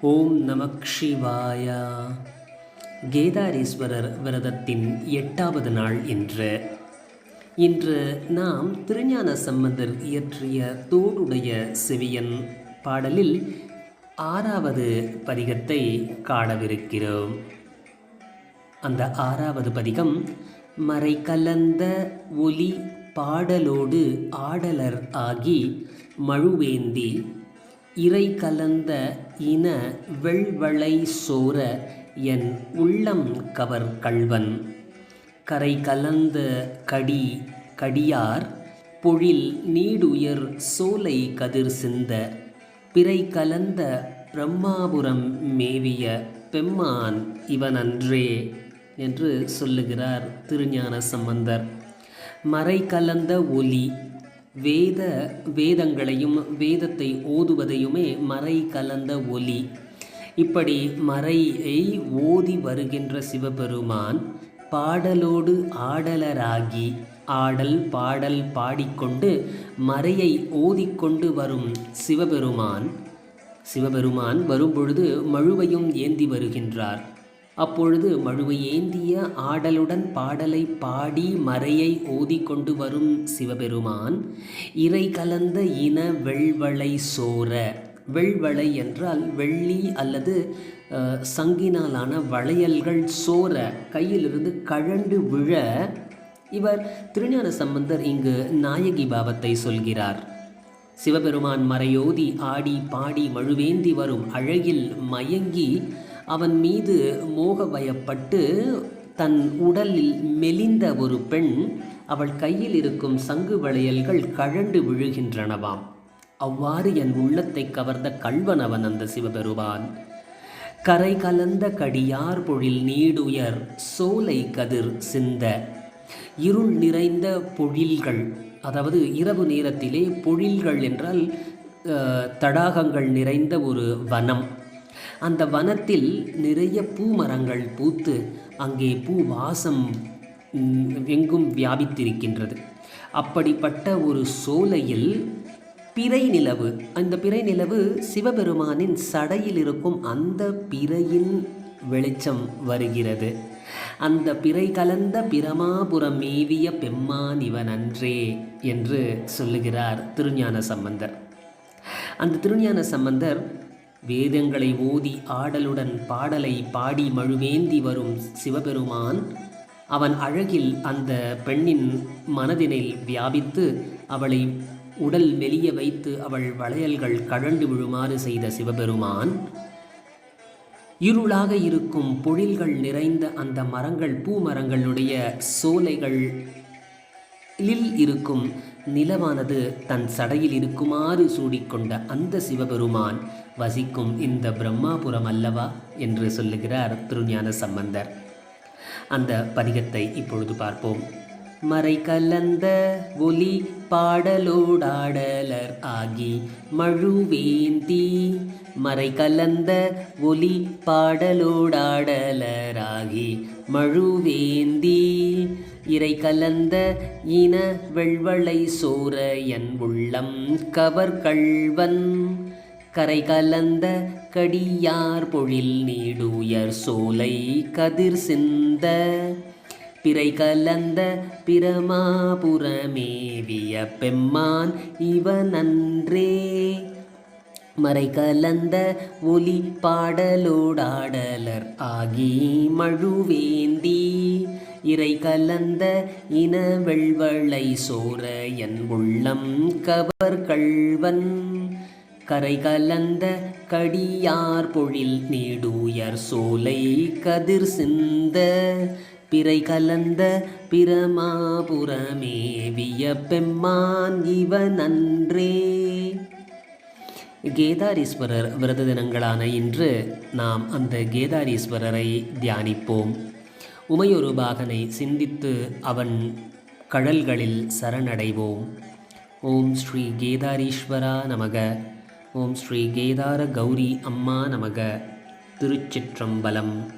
ஓம் நமக் சிவாய கேதாரீஸ்வரர் விரதத்தின் எட்டாவது நாள் இன்று இன்று நாம் திருஞான சம்பந்தர் இயற்றிய தோடுடைய செவியன் பாடலில் ஆறாவது பதிகத்தை காணவிருக்கிறோம். அந்த ஆறாவது பதிகம் மறை கலந்த ஒலி பாடலோடு ஆடலர் ஆகி மழுவேந்தி இறை கலந்த இன வெள்வளை சோர என் உள்ளம் கவர் கள்வன். கரை கலந்த கடி கடியார் பொழில் நீடுயர் சோலை கதிர் சிந்த. பிறை கலந்த பிரம்மாபுரம் மேவிய பெம்மான் இவனன்றே என்று சொல்லுகிறார் திருஞான சம்பந்தர். மறை கலந்த ஒலி வேத வேதங்களையும் வேதத்தை ஓதுவதையுமே மறை கலந்த ஒலி. இப்படி மறையை ஓதி வருகின்ற சிவபெருமான் பாடலோடு ஆடலராகி ஆடல் பாடல் பாடிக்கொண்டு மறையை ஓதிக்கொண்டு வரும் சிவபெருமான் சிவபெருமான் வரும்பொழுது மழுவையும் ஏந்தி வருகின்றார். அப்பொழுது மழுவை ஏந்திய ஆடலுடன் பாடலை பாடி மறையை ஓதிக்கொண்டு வரும் சிவபெருமான் இறை கலந்த இன வெள்வளை சோர. வெள்வளை என்றால் வெள்ளி அல்லது சங்கினாலான வளையல்கள் சோர. கையிலிருந்து கழண்டு விழ. இவர் திருஞான சம்பந்தர் இங்கு நாயகி பாவத்தை சொல்கிறார். சிவபெருமான் மறையோதி ஆடி பாடி மழுவேந்தி வரும் அழகில் மயங்கி அவன் மீது மோக பயப்பட்டு தன் உடலில் மெலிந்த ஒரு பெண் அவள் கையில் இருக்கும் சங்கு வளையல்கள் கழண்டு விழுகின்றனவாம். அவ்வாறு என் உள்ளத்தை கவர்ந்த கள்வன் அவன் அந்த சிவபெருமான். கரை கலந்த கடியார் பொழில் நீடுயர் சோலை கதிர் சிந்த இருள் நிறைந்த பொழில்கள் அதாவது இரவு நேரத்திலே பொழில்கள் என்றால் தடாகங்கள் நிறைந்த ஒரு வனம். அந்த வனத்தில் நிறைய பூமரங்கள் பூத்து அங்கே பூ வாசம் எங்கும் வியாபித்திருக்கின்றது. அப்படிப்பட்ட ஒரு சோலையில் பிறை நிலவு அந்த பிறை நிலவு சிவபெருமானின் சடையில் இருக்கும் அந்த பிறையின் வெளிச்சம் வருகிறது. அந்த பிறை கலந்த பிரமாபுரம் மேவிய பெம்மான் இவன் அன்றே என்று சொல்லுகிறார் திருஞான சம்பந்தர். அந்த திருஞான சம்பந்தர் வேதங்களை ஓதி ஆடலுடன் பாடலை பாடி மழுவேந்தி வரும் சிவபெருமான் அவன் அழகில் அந்த பெண்ணின் மனதினில் வியாபித்து அவளை உடல் மெலிய வைத்து அவள் வளையல்கள் கழண்டு விழுமாறு செய்த சிவபெருமான் இருளாக இருக்கும் பொழில்கள் நிறைந்த அந்த மரங்கள் பூமரங்களுடைய சோலைகள் லில் இருக்கும் நிலவானது தன் சடையில் இருக்குமாறு சூடிக்கொண்ட அந்த சிவபெருமான் வசிக்கும் இந்த பிரம்மாபுரம் அல்லவா? என்று சொல்லுகிறார் திருஞான சம்பந்தர். அந்த பதிகத்தை இப்பொழுது பார்ப்போம். மறை கலந்த ஒலி பாடலோடாடலர் ஆகி மழுவேந்தி மறை கலந்த ஒலி பாடலோடாடலராகி மழுவேந்தி இறை கலந்த இன வெள்வளை சோர என் உள்ளம் கவர் கள்வன். கரை கலந்த கடியார் பொழில் நீடுயர் சோலை கதிர் சிந்த. பிறை கலந்த பிரமாபுரமேவிய பெம்மான் இவனன்றே. மறை கலந்த ஒலி பாடலோடாடலர் ஆகி மழுவேந்தி. இறை கலந்த இன வெள்வளை சோர என் உள்ளம் கவர் கள்வன். கரை கலந்த கடியார் பொழில் நீடுயர் சோலை கதிர் சிந்த. பிறை கலந்த பிரமாபுரமேவிய பெம்மான் இவனன்றே கேதாரீஸ்வரர் விரத தினங்களான இன்று நாம் அந்த கேதாரீஸ்வரரை தியானிப்போம். உமையொரு பாகனை சிந்தித்து அவன் கடல்களில் சரணடைவோம். ஓம் ஸ்ரீ கேதாரீஸ்வரா நமக. ஓம் ஸ்ரீ கேதார கௌரி அம்மா நமக. திருச்சிற்றம்பலம்.